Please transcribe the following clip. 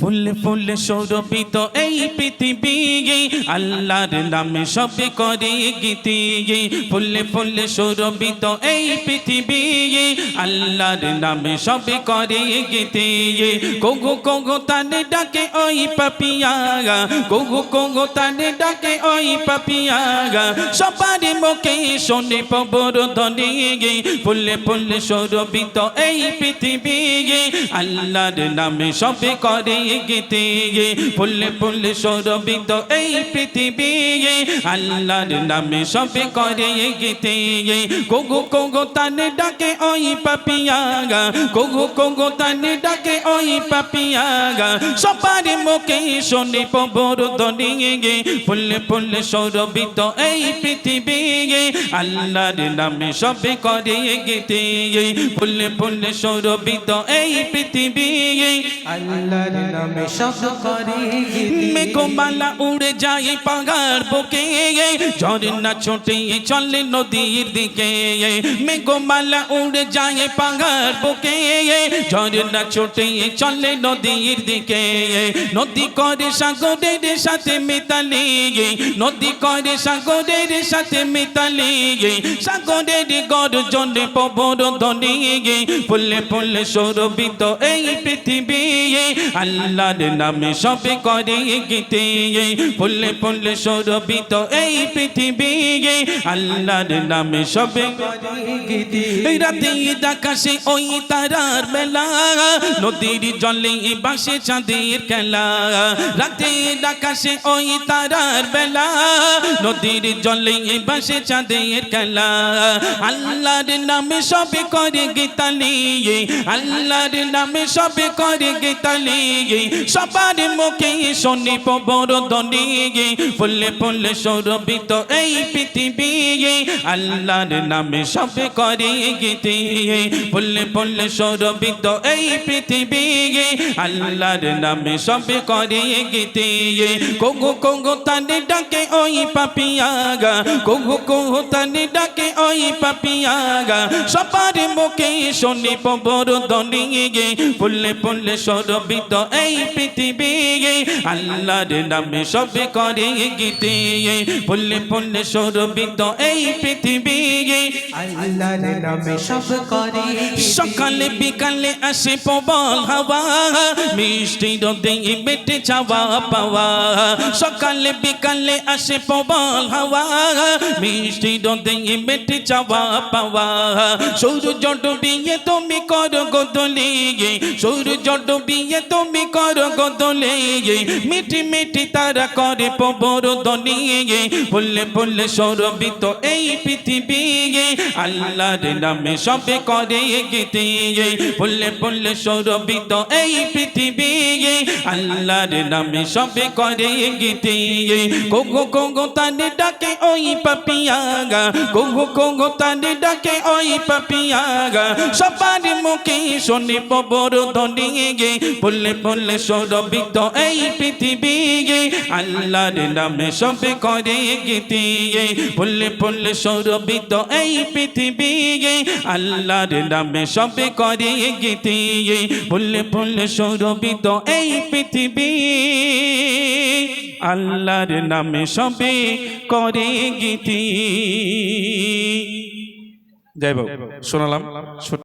ফুলে ফুলে সৌরভিত এই পৃথিবী আল্লাহর নামে সবে করে গীতি ফুলে ফুলে সৌরভিত এই পৃথিবী আল্লাহর নামে সবে করে গীতি কোগো কোগো তানে ডাকে ওই পাপিয়া কোগো কোগো তানে ডাকে ওই পাপিয়া সবার মুখে শোনে পবর ধনে ফুলে ফুলে সৌরভিত এই পৃথিবী আল্লাহর নামে সবে করে গীতে ফুলে ফুলে সৌরভিত এই পৃথিবী আল্লাহর নামে সবে করে গীতে কোগো কোগো তানে ডাকে ওই পাপিয়া কোগো কোগো তানে ডাকে ওই পাপিয়া সবার মুখে শোনে পবর ধনে ফুলে ফুলে সৌরভিত এই পৃথিবী আল্লাহর নামে সবে করে গীতে ফুলে ফুলে সৌরভিত এই পৃথিবী আল্লাহর নামে সব করে। মেঘমালা উড়ে যায় পাহাড় বুকে। ঝর্ণা ছোটে চলে নদীর দিকে। মেঘমালা উড়ে যায় পাহাড় বুকে। ঝর্ণা ছোটে চলে নদীর দিকে। নদী করে সাগরের সাথে মিতালি। নদী করে সাগরের সাথে মিতালি। সাগরের গর্জনে পবর ধ্বনি। ফুলে ফুলে সৌরভিত এই পৃথিবী। আল্লাহর নামে সবে করে গীতে। ফুলে ফুলে সৌরভিত এই পৃথিবী। আল্লাহর নামে সবে রাতে আকাশে ওই তারার মেলা। নদীর জলে বাসে চাঁদের খেলা। রাতে আকাশে ওই তারার বেলা নদীর জলে বাসে চাঁদের খেলা। আল্লাহর নামে সবে করে গীতালি। আল্লাহর নামে সবে করে গীতালি। সবার মুখে শনি পবর ধনি ফুলে ফুলে সৌরভিত এই পৃথিবী। আল্লাহর নামে সবে করে গীতি। ফুলে ফুলে সৌরভিত এই পৃথিবী। আল্লাহর নামে সবে করে গীতি। কোগো কোগো তানে ডাকে ওই পাপিয়াগা কোগো কোগো তানে ডাকে ওই পাপিয়াগা সবার মুখে শনি পবর ধনি ফুলে ফুলে সৌরভিত এই পৃথিবী আল্লাহর নামে সবে করে গীতি। ফুলে ফুলে সৌরভিত এই পৃথিবী আল্লাহর নামে সব করে সকালে বিকালে আসে প্রবল হাওয়া, মিষ্টি রোদে বেটে চাওয়া পাওয়া। সকালে বিকালে আসে প্রবল হাওয়া, মিষ্টি রোদে বেটে চাওয়া পাওয়া। সূর্য ডুবিয়ে তুমি করো গোদলে সূর্য ডুবিয়ে তুমি করো গোদলে মিঠি মিঠি তারা করে পবর দনি ফুলে ফুলে সৌরভিত এই পৃথিবী আল্লাহর নামে সবে করে গীতি। ফুলে ফুলে সৌরভিত এই পৃথিবী আল্লাহর নামে সবে করে গীতি। কোগো কোগো তানে ডাকে ওই পাপিয়াগা কোগো কোগো তানে ডাকে ওই পাপিয়াগা। সবার মুখে শোনে পবর ধনি ফুলে ফুলে সৌরভিত এই পৃথিবী আল্লাহর নামে সবে করে গীতি ফুলে ফুলে সৌরভিত এই পৃথিবী আল্লাহর নামে সবে করে গীতি ফুলে ফুলে সৌরবিত এই পৃথিবী আল্লাহর নামে সবে করে গীতি বাবু শোনালাম